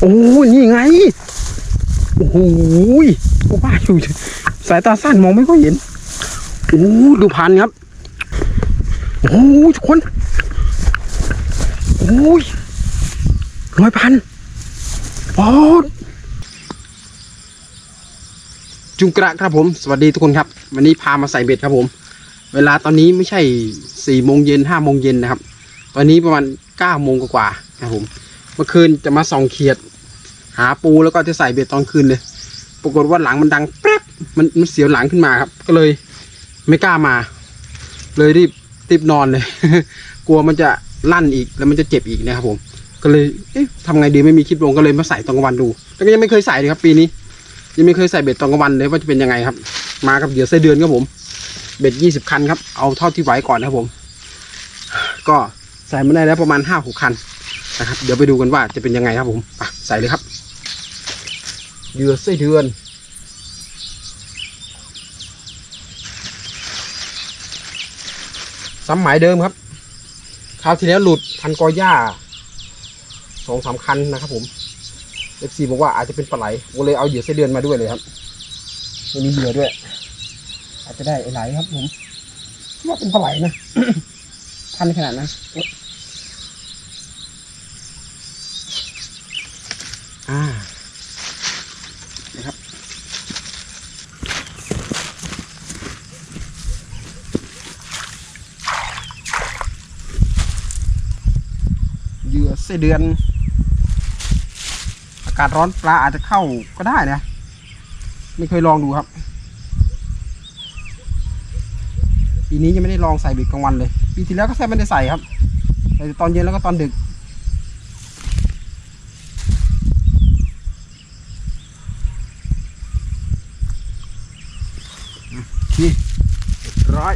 โอ้นี่ไง โอ้โหยกูบ้าอยู่ สายตาสั้นมองไม่ค่อยเห็น โอ้ดูพันครับ โอ้ทุกคน โอ้ยร้อยพันปอดจุงกระครับผม สวัสดีทุกคนครับ วันนี้พามาใส่เบ็ดครับผม เวลาตอนนี้ไม่ใช่สี่โมงเย็นห้าโมงเย็นนะครับ ตอนนี้ประมาณเก้าโมงกว่าๆนะครับผม มื่อคืนจะมาส่องเขียด หาปูแล้วก็จะใส่เบ็ดตอนคืนเลย ปรากฏว่าหลังมันดังแป๊บมันมันเสียวหลังขึ้นมาครับ ก็เลยไม่กล้ามา เลยรีบรีบนอนเลย กลัวมันจะลั่นอีกแล้วมันจะเจ็บอีกนะครับผม ก็เลยเอ๊ะทำไงดีไม่มีคลิปลงก็เลยมาใส่ตอนกลางวันดูแต่ก็ยังไม่เคยใส่เลยครับ ปีนี้ ยังไม่เคยใส่เบ็ดตอนกลางวันเลยว่าจะเป็นยังไงครับ มากับเหยื่อไส้เดือนครับผม เบ็ดยี่สิบคันครับ เอาเท่าที่ไหวก่อนนะครับผม ก็ใส่มาได้แล้วประมาณห้าหกคัน นะครับ เดี๋ยวไปดูกันว่าจะเป็นยังไงครับผมอะใส่เลยครับเหยื่อไส้เดือนซ้ำหมายเดิมครับ คราวที่แล้วหลุดพันกอหญ้าสองสามคันนะครับผมเอฟซีบอกว่าอาจจะเป็นปลาไหลผมเลยเอาเหยื่อไส้เดือนมาด้วยเลยครับมีเหยื่อด้วย อาจจะได้ไหลครับผมว่าเป็นปลาไหลนะ พันขนาดนั้นโอ๊ะอ่า นะครับเหยื่อไส้เดือน อากาศร้อนปลาอาจจะเข้าก็ได้นะ ไม่เคยลองดูครับปีนี้ยังไม่ได้ลองใส่เบ็ดกลางวันเลย ปีที่แล้วก็แทบไม่ได้ใส่ครับใส่แต่ตอนเย็นแล้วก็ตอนดึกนี่เรียบร้อย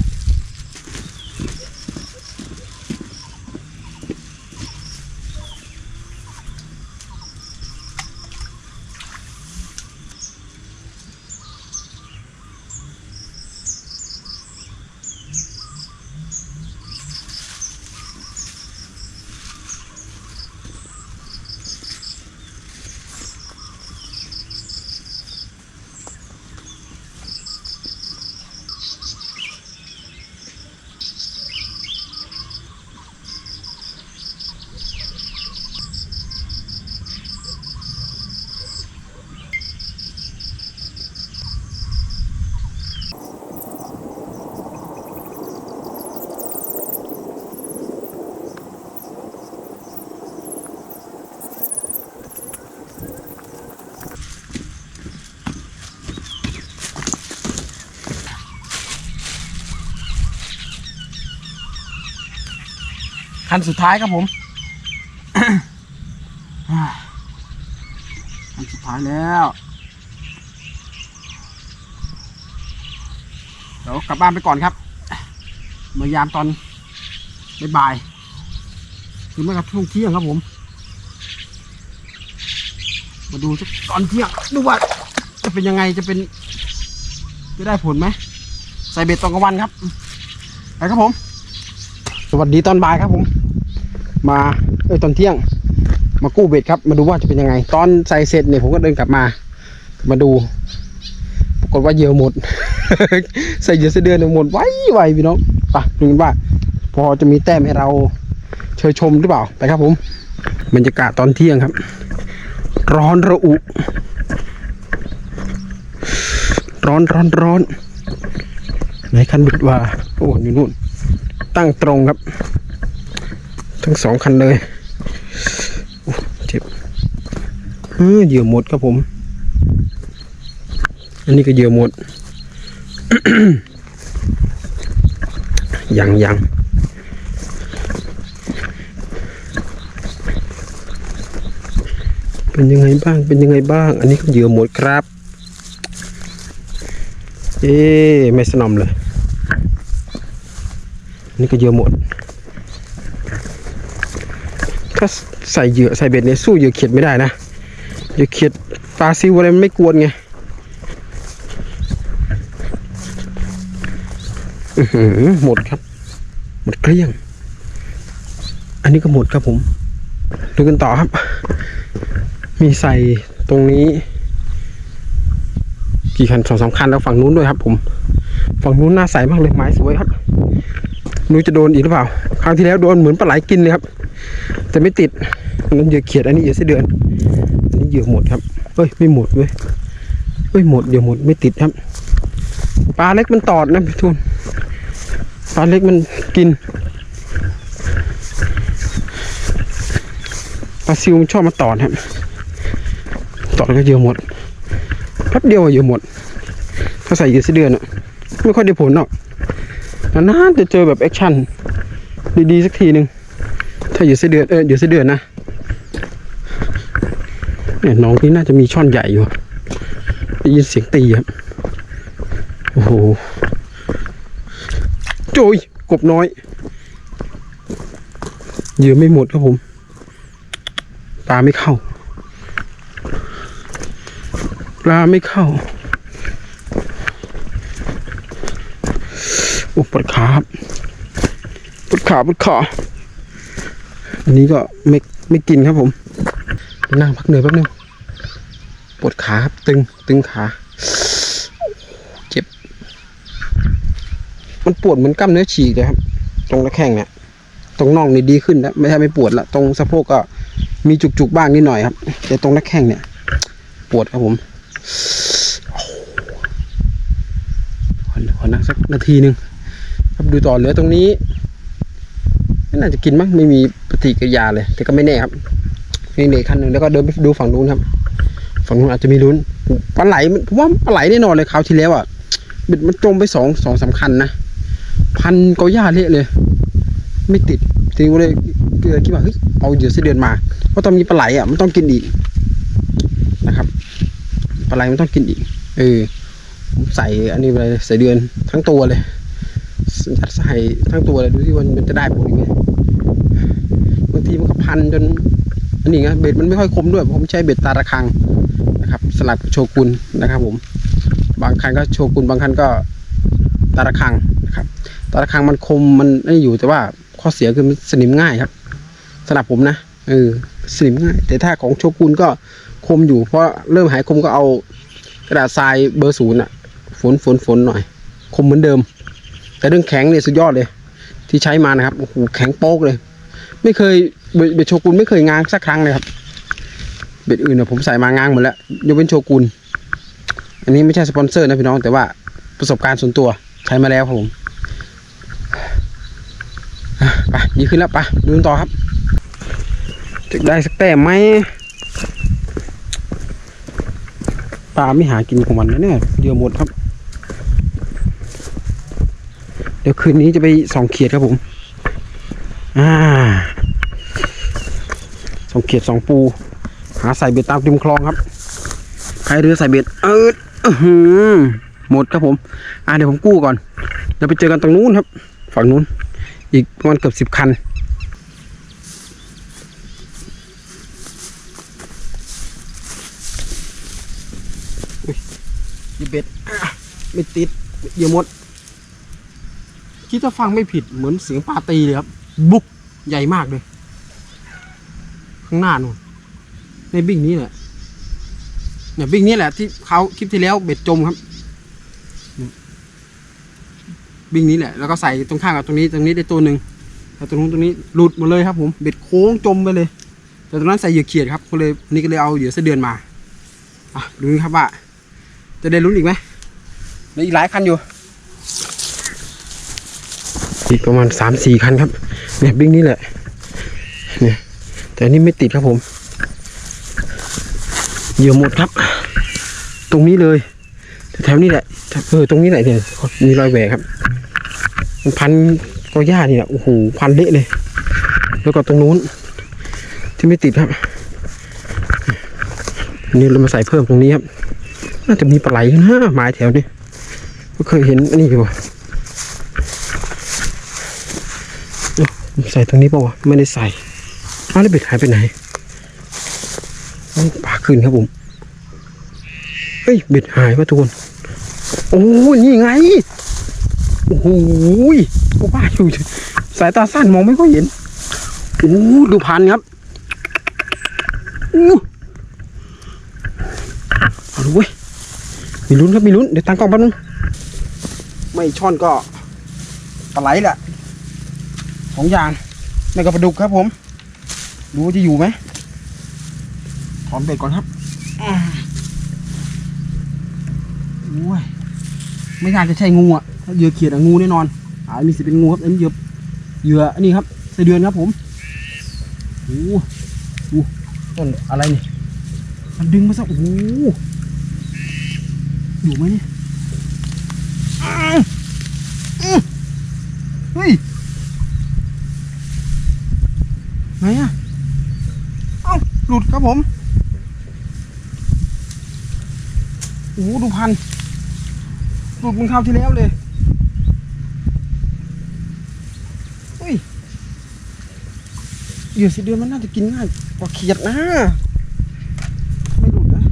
คันสุดท้ายครับผมคันสุดท้ายแล้วเดี๋ยวกลับบ้านไปก่อนครับ มายามตอนบ่ายคือไม่กับช่วงเที่ยงครับผม มาดูสักตอนเที่ยงดูว่าจะเป็นยังไงจะเป็น จะได้ผลไหมใส่เบ็ดตอนกลางวันครับไปครับผม สวัสดีตอนบ่ายครับผม มาเอ้ยตอนเที่ยง มากู้เบ็ดครับ มาดูว่าจะเป็นยังไง ตอนใส่เสร็จเนี่ยผมก็เดินกลับมา มาดู ปรากฏว่าเหยื่อหมด ใส่เหยื่อเสยเดือนหมดไว้ไวพี่น้องไปดูกันว่า พอจะมีแต้มให้เราเชยชมหรือเปล่าไปครับผมบรรยากาศตอนเที่ยงครับ ร้อนระอุ ร้อนร้อนร้อนไหนคันบิดว่า โอ้อยู่นู่น ตั้งตรงครับ ทั้งสองคันเลยเจ็บเออเหยื่อหมดครับผม อันนี้ก็เหยื่อหมด ยังยังเป็นยังไงบ้าง เป็นยังไงบ้าง อันนี้ก็เหยื่อหมดครับ เอ๊ไม่สนอมเลยนนี่ก็เหยื่อหมดาใส่เหยื่อใส่เบ็ดเนี่ยสู้เหยื่อเขียดไม่ได้นะเหยื่อเขียดปลาซิวอะไรมันไม่กวนไงหมดครับ หมดเกลี้ยง อันนี้ก็หมดครับผม ดูกันต่อครับ มีใส่ตรงนี้ กี่คันสองสามคันแล้วฝั่งนู้นด้วยครับ ผม ฝั่งนู้นน่าใส่มากเลยไม้สวยครับไม่รู้จะโดนอีกหรือเปล่า คราวที่แล้วโดนเหมือนปลาไหลกินเลยครับ แต่ไม่ติดอันนั้นเหยื่อเขียดอันนี้เหยื่อไส้เดือน อันนี้เหยื่อหมดครับเฮ้ยไม่หมดเว้ยเฮ้ยหมดเหยื่อหมดไม่ติดครับ ปลาเล็กมันตอดนะพี่ทุนปลาเล็กมันกินปลาซิวมันชอบมาตอดครับตอดแล้วก็เหยื่อหมดแป๊บเดียวอะเหยื่อหมดถ้าใส่เหยื่อไส้เดือนอะไม่ค่อยได้ผลหรอกนานๆจะเจอแบบแอคชั่นดีๆสักทีหนึ่ง ถ้าเหยื่อไส้เดือนเออเหยื่อไส้เดือนนะเนี่ยน้องนี่น่าจะมีช่อนใหญ่อยู่ได้ยินเสียงตีครับโอ้โหโจยกบน้อยเยื่อไม่หมดครับผมปลาไม่เข้าปลาไม่เข้าโอ้ปวดขาครับปวดขาปวดขา อันนี้ก็ไม่ไม่กินครับผมนั่งพักเหนื่อยแป๊บนึงปวดขาครับตึงตึงขาเจ็บ มันปวดเหมือนกล้ามเนื้อฉีกเลยครับ ตรงหน้าแข้งเนี่ยตรงน่องนี่ดีขึ้นแล้วไม่ใช่ไม่ปวดละตรงสะโพกก็มีจุกๆบ้างนิดหน่อยครับ แต่ตรงหน้าแข้งเนี่ย ปวดครับผมขออนั่งสักนาทีหนึ่งครับดูต่อเหลือตรงนี้น่าจะกินมั้งไม่มี ฏิกิริยาเลย แต่ก็ไม่แน่ครับยังเลืออกคันหนึ่งแล้วก็เดินไปดูฝั่งนู้นครับ ฝั่งนู้นอาจจะมีลุ้นปลาไหลผมว่าปลาไหลแน่นอนเลยคราวที่แล้วอะบ็ดมันจมไปสองสองสามคันนะพันกอหญ้าเละเลย ไม่ติดทีนี้ก็เลยเกิดคิดว่าเฮ้ยเอาเหยื่อไส้เดือนมาเพราะตอนมีปลาไหลอะมันต้องกินอีกนะครับปลาไหลมันต้องกินอีกเออผมใส่อันนี้ไปใส่เดือนทั้งตัวเลยยัดใส่ทั้งตัวเลยดูที่มันมันจะได้ผลยังไงบางทีมันก็ พันจนอันนี้ไงเบ็ดมันไม่ค่อยคมด้วย ผมใช้เบ็ดตาระคังนะครับ สลับกับโชกุนนะครับ ผม บางคันก็โชกุนบางคันก็ตาระคังนะครับตาระคังมันคมมันไม่อยู่แต่ว่าข้อเสียคือมันสนิมง่ายครับสำหรับผมนะเออสนิมง่าย แต่ถ้าของโชกุนก็คมอยู่ เพราะเริ่มหายคมก็เอากระดาษทรายเบอร์ศูนย์อะฝนฝนฝนหน่อย คมเหมือนเดิม แต่เรื่องแข็งเนี่ยสุดยอดเลย ที่ใช้มานะครับโอ้โหแข็งโป๊กเลย ไม่เคย เบเบ็ดโชกุนไม่เคยง้างสักครั้งเลยครับเบ็ดอื่นเนี่ยผมใส่มาง้างหมดแล้วยกเว้นโชกุนอันนี้ไม่ใช่สปอนเซอร์นะพี่น้องแต่ว่าประสบการณ์ส่วนตัวใช้มาแล้วครับผมอะไปดีขึ้นแล้วไปดูต่อครับจะได้สักแต้มไหมปลาไม่หากินของมันนะเนี่ยเดียวหมดครับ เดี๋ยวคืนนี้จะไปส่องเขียดครับผม อ่า สองเขียดสองปู หาใส่เบ็ดตามริมคลองครับ ใครเรือใส่เบ็ดเออหมดครับผม อ่าเดี๋ยวผมกู้ก่อนเดี๋ยวไปเจอกันตรงนู้นครับ ฝั่งนู้น อีกประมาณเกือบสิบคันดิเบ็ดไม่ติดเดี๋ยวหมดคิดถ้าฟังไม่ผิดเหมือนเสียงปลาตีเลยครับ บุกใหญ่มากเลย ข้างหน้านู่นในบิ้งนี้แหละเนี่ยบิ้งนี้แหละที่เขาคลิปที่แล้วเบ็ดจมครับบิ้งนี้แหละแล้วก็ใส่ตรงข้างกับตรงนี้ตรงนี้ได้ตัวหนึ่งแต่ตรงนู้นตรงนี้หลุดหมดเลยครับ ผมเบ็ดโค้งจมไปเลย แต่ตรงนั้นใส่เหยื่อเขียดครับก็เลยนนี้ก็เลยเอาเหยื่อเสเดือนมาอะดูนะครับว่าจะได้ลุ้นอีกไหมเหลืออีกหลายคันอยู่อีกประมาณสามสี่คันครับเนี่ยบิ้งนี่แหละ แต่นี่ไม่ติดครับผม เหยื่อหมดครับ ตรงนี้เลย แถวนี้แหละเออตรงนี้แหละเนี่ยมีรอยแหวกครับ มันพันก็หญ้านี่แหละโอ้โหพันเละเลย แล้วก็ตรงนู้น ที่ไม่ติดครับนนี้เรามาใส่เพิ่มตรงนี้ครับ น่าจะมีปลาไหลนะไม้แถวนี้ก็เคยเห็นอันนี้อยู่เอ้าใส่ตรงนี้ป่าวะไม่ได้ใส่ อ้าวแล้วเบ็ดหายไปไหนปลาขึ้นครับผมเฮ้ยเบ็ดหายวะทุกคน โอ้นี่ไง โอ้โหก็ว่าอยู่สายตาสั้นมองไม่ค่อยเห็นโอ้ดูพันครับอู้ดูเว้ยมีลุ้นครับมีลุ้นเดี๋ยวตั้งกล้องแป๊บนึงไม่ช่อนก็ปลาไหลแหละสองอย่างไม่ก็ปลาดุกครับผม ดูว่าจะอยู่ไหมถอนเบ็ดก่อนครับอ่าโอ้ยไม่น่าจะใช่งูอะถ้าเหยื่อเขียดอะงูแน่นอนอ่ามีสิทธิ์เป็นงูครับอันนี้เหยื่อเหยื่ออันนี้ครับไส้เดือนครับผมโอ้โหดูต้นอะไรนี่มันดึงมาซะโอ้โหอยู่ไหมเนี่ยอ้าวอื้อเฮ้ยไหนอะเอ้า หลุดครับผมโอ้โหดูพันหลุดมันคราวที่แล้วเลยเฮ้ยเหยื่อสีเดือนมันน่าจะกินง่ายกว่าเขียดนะไม่หลุดนะ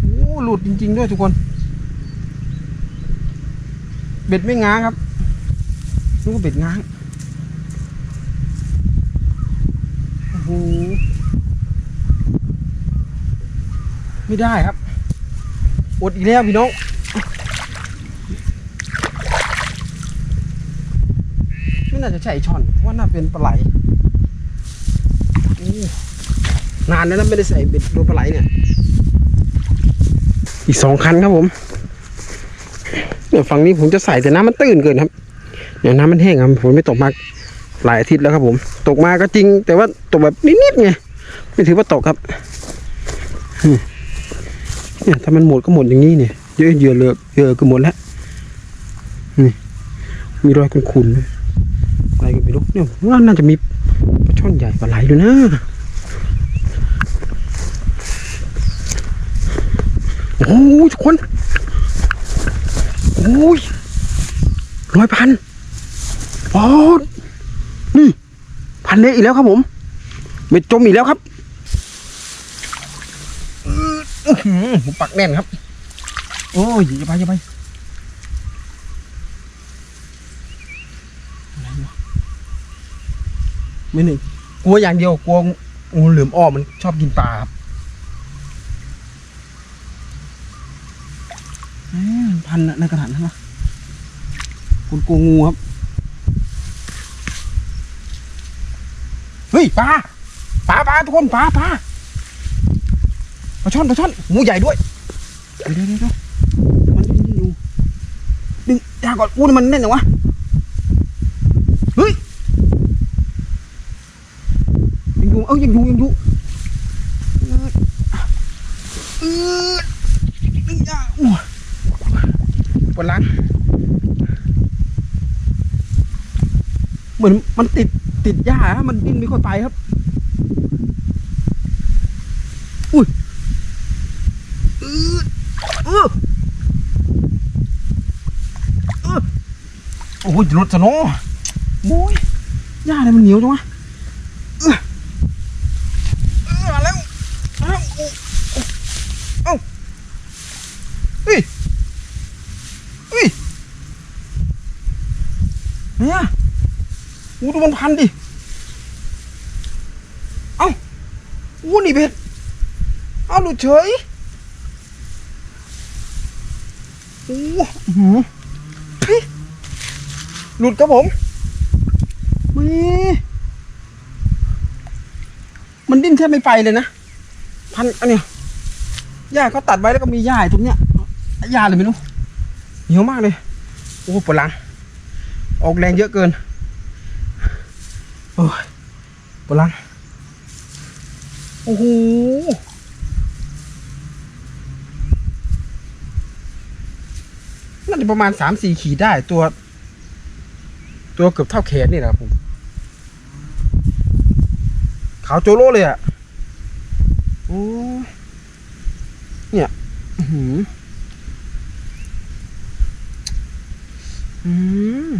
โอ้หลุดจริง ๆ ด้วยทุกคน เบ็ดไม่ง้างครับ นึกว่าเบ็ดง้าง โอ้โห ไม่ได้ครับ อดอีกแล้วพี่น้องไม่น่าจะใช่ช่อนว่าน่าเป็นปลาไหลนานแล้วนะไม่ได้ใส่เบ็ดโดนปลาไหลเนี่ย อีกสองคันครับผมเนี่ยวฝั่งนี้ผมจะใส่แต่น้ำมันตื้นเกินครับ เดี๋ยวน้ำมันแห้งครับผมไม่ตกมากหลายอาทิตย์แล้วครับ ผม ตกมาก็จริง แต่ว่าตกแบบนิดๆไงไม่ถือว่าตกครับเนี่ยถ้ามันหมดก็หมดอย่างนี้เนี่ยเยอะเยื่อเลือกเยื่อก็หมดแล้วนี่มีรอยขุ่นๆเลยอะไรกันไม่รู้เนี่ยน่าจะมีปลาช่อนใหญ่ปลาไหลด้วยนะโอ้ยทุกคนโอ้ยร้อยพัน ปอดนี่ พันเละอีกแล้วครับผมเบ็ดจมอีกแล้วครับผมปักแน่นครับ โอ้ยอย่าไปอย่าไปไม่หนึ่งกลัวอย่างเดียวกลัวงูเหลือมอ้อมมันชอบกินปลาครับพันอะในกระถางนั่นวะคุณกลัวงูครับ ฮ้ยปลาปลาปลาทุกคนปลาปลาปลาช่อนปลาช่อนงูใหญ่ด้วยเดี๋ยวเดี๋ยวมันยังอยู่ดึงยาก่อนอู้นี่มันแน่นเหรอวะเฮ้ยยังอยู่เอ้ายังอยู่ยังอยู่เออเออนี่อะอ้ปวดหลังเหมือนมันติด ติดหญ้าฮะมันดิ้นไม่ค่อยไปครับ อุ้ยออเออือโอ้ยรถจะโนโอ้ยหญ้าอะไรมันเหนียวจังวะ เออมาแล้วมาแล้วโอ้เอ้าเฮ้ยเฮ้ยเนี่ยอู้ ดูมันพันดิ เอ้าอู้นี่เบ็ด เอ้าหลุดเฉยอู้หือเฮ้ยหลุดครับผมมีมันดิ้นแทบไม่ไปเลยนะ พันอันเนี้ยหญ้าเขาตัดไว้แล้วก็มีหญ้าอยู่ตรงเนี้ยหญ้าเลยไม่รู้เหนียวมากเลย โอ้ปวดหลัง ออกแรงเยอะเกิน อ้ยปวดหลัง โอ้โหน่าจะประมาณสามสี่ขีดได้ตัว ตัวเกือบเท่าแขนนี่แหละครับผมขาวโจโล่เลยอะโอ้เนี่ยอื้อหืออืม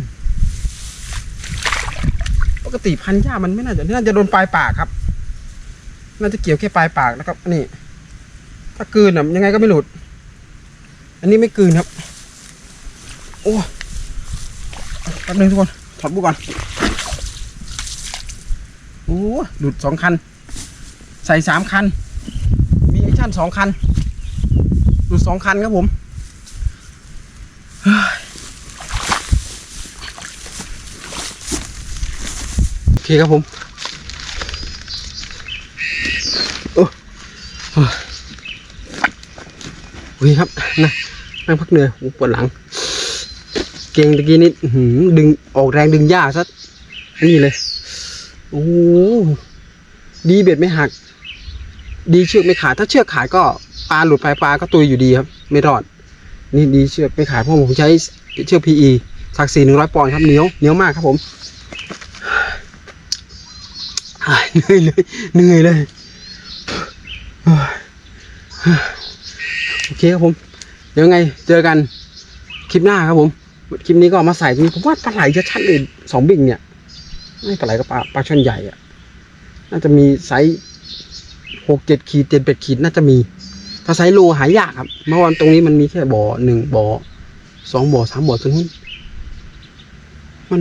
กติพันหญ้ามันไม่น่าจะน่าจะโดนปลายปากครับ น่าจะเกี่ยวแค่ปลายปากนะครับนี่ ถ้ากืนอะยังไงก็ไม่หลุด อันนี้ไม่กืนครับ โอ้แป๊บนึงทุกคน ถอดบุกก่อนโอ้หลุดสองคัน ใส่สามคัน มีแอคชั่นสองคัน หลุดสองคันครับผมเฮ้ยโอเคครับผมโอ้โอเคครับนะนั่งพักเหนื่อยปวดหลัง เก่งตะกี้นิดอื้อหือดึงออกแรงดึงยากซะนี่เลย โอ้ดีเบ็ดไม่หัก ดีเชือกไม่ขาด ถ้าเชือกขาดก็ปลาหลุดไปปลาก็ตุยอยู่ดีครับ ไม่รอด นี่ดีเชือกไม่ขาดเพราะผมใช้เชือก PE สักสี่หนึ่งร้อยปอนด์ครับเหนียวเหนียวมากครับผม เหนื่อยเลยเหนื่อยเลยโอเคครับผม เดี๋ยวไงเจอกันคลิปหน้าครับผม คลิปนี้ก็ามาใส่ตรงนี้ผมว่าปลาไหลจะชัดเลยสองบิ่งเนี่ยไม่ปลาไหลกับปลาปลาช่อนใหญ่อะน่าจะมีไซส์หกเจ็ดขีดเจ็ดแปดขีดน่าจะมี ถ้าไซส์โลหายากครับ เมื่อวันตรงนี้มันมีแค่บ่อหนึ่งบ่อสองบ่อสามบ่อตรงนี้ มัน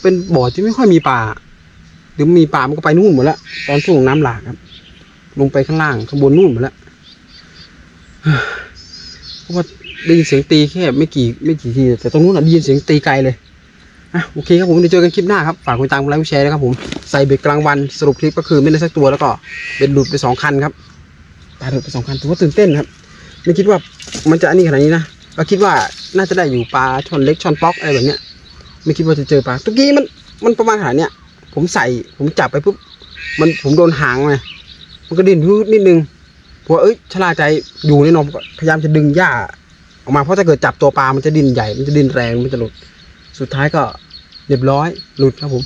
เป็นบ่อที่ไม่ค่อยมีปลา หรือมีปลามันก็ไปนู่นหมดแล้วตอนช่วงน้ำหลากครับ ลงไปข้างล่างข้างบนนู่นหมดแล้วเพราะว่าได้ยินเสียงตีแค่ไม่กี่ไม่กี่ที แต่ตรงนู้นอะได้ยินเสียงตีไกลเลยอะโอเคครับผมเดี๋ยวเจอกันคลิปหน้าครับฝากคุณตังกดไลค์กดแชร์นะครับผมใส่เบ็ดกลางวันสรุปคลิปก็คือไม่ได้สักตัวแล้วก็เบ็ดหลุดไปสองคันครับปลาหลุดไปสองคันถือว่าตื่นเต้นครับไม่คิดว่ามันจะอันนี้ขนาดนี้นะก็คิดว่าน่าจะได้อยู่ปลาช่อนเล็กช่อนป๊อกอะไรแบบเนี้ยไม่คิดว่าจะเจอปลาตุกี้มันมันประมาณขนาดเนี้ย ผมใส่ ผมจับไปปุ๊บมันผมโดนหางไงมันก็ดิ้นวืดนิดนึงเพราะว่าเอ้ยชะล่าใจอยู่แน่นอนพยายามจะดึงหญ้าออกมาเพราะถ้าเกิดจับตัวปลา มันจะดิ้นใหญ่ มันจะดิ้นแรง มันจะหลุด สุดท้ายก็เรียบร้อย หลุดครับผม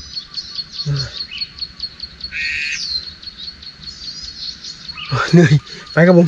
เอ้ยโอ้ยเหนื่อยไปครับผม